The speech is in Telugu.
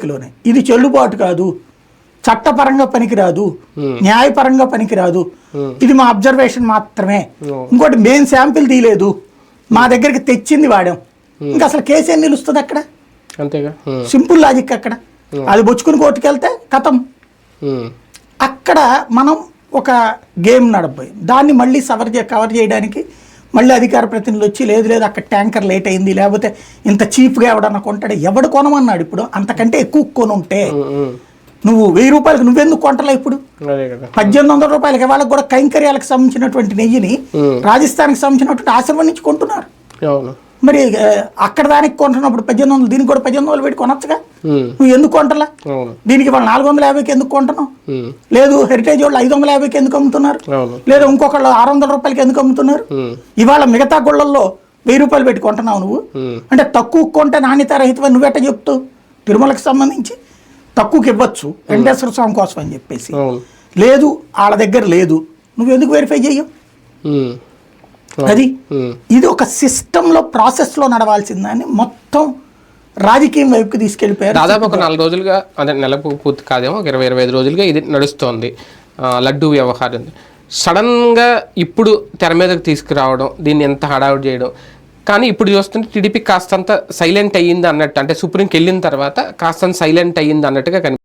నివేదికలోనే ఇది చెల్లుబాటు కాదు. చట్టపరంగా పనికిరాదు. న్యాయపరంగా పనికిరాదు. ఇది మా అబ్జర్వేషన్ మాత్రమే. ఇంకోటి మెయిన్ శాంపిల్ తీయలేదు. మా దగ్గరికి తెచ్చింది వాడాం. ఇంకా అసలు కేసు ఏం నిలుస్తుంది అక్కడ? అంతేగా? సింపుల్ లాజిక్ అక్కడ. అది బొచ్చుకుని కోర్టుకు వెళ్తే కథం అక్కడ మనం ఒక గేమ్ నడబోయి దాన్ని మళ్ళీ సవర్ కవర్ చేయడానికి మళ్ళీ అధికార ప్రతినిధులు వచ్చి లేదు లేదు అక్కడ ట్యాంకర్ లేట్ అయింది లేకపోతే ఇంత చీప్గా ఎవడన్నా కొంటాడు? ఎవడు కొనమన్నాడు ఇప్పుడు? అంతకంటే ఎక్కువ కొని ఉంటే ఉమ్, ఉమ్. నువ్వు వెయ్యి రూపాయలకు నువ్వెందుకు కొంటలే ఇప్పుడు? పద్దెనిమిది వందల రూపాయలకి వాళ్ళకి కూడా కైంకర్యాలకు సంబంధించినటువంటి నెయ్యిని రాజస్థాన్కి సంబంధించినటువంటి ఆశ్రమం నుంచి కొంటున్నారు. మరి అక్కడ దానికి కొంటున్నప్పుడు పద్దెనిమిది వందలు దీనికి కూడా పద్దెనిమిది వందలు పెట్టి కొనొచ్చుగా? నువ్వు ఎందుకు కొంటలా? దీనికి వాళ్ళు నాలుగు వందల యాభైకి ఎందుకు కొంటున్నావు? లేదు హెరిటేజ్ వాళ్ళు ఐదు వందల యాభైకి ఎందుకు అమ్ముతున్నారు? లేదా ఇంకొకళ్ళు ఆరు వందల రూపాయలకి ఎందుకు అమ్ముతున్నారు? ఇవాళ మిగతా గుళ్ళల్లో వెయ్యి రూపాయలు పెట్టి కొంటున్నావు నువ్వు? అంటే తక్కువ కొంటే నాణ్యత రహితమని నువ్వెట్ట చెప్తావు తిరుమలకు సంబంధించి తక్కువకి ఇవ్వచ్చు వెంకటేశ్వర స్వామి కోసం అని చెప్పేసి. లేదు వాళ్ళ దగ్గర లేదు. నువ్వు ఎందుకు వెరిఫై చేయవు అది? ఇది ఒక సిస్టంలో ప్రాసెస్లో నడవాల్సిందని మొత్తం రాజకీయం వైపుకి తీసుకెళ్ళిపోయారు. దాదాపు ఒక నాలుగు రోజులుగా అదే నెల పూర్తి కాదేమో ఒక ఇరవై ఇరవై ఐదు రోజులుగా ఇది నడుస్తోంది. లడ్డూ వ్యవహారం. సడన్గా ఇప్పుడు తెర మీదకి తీసుకురావడం దీన్ని ఎంత హడావుడి చేయడం. కానీ ఇప్పుడు చూస్తుంటే టీడీపీ కాస్తంత సైలెంట్ అయ్యింది అన్నట్టు అంటే సుప్రీంకి వెళ్ళిన తర్వాత కాస్తంత సైలెంట్ అయ్యింది అన్నట్టుగా కనిపి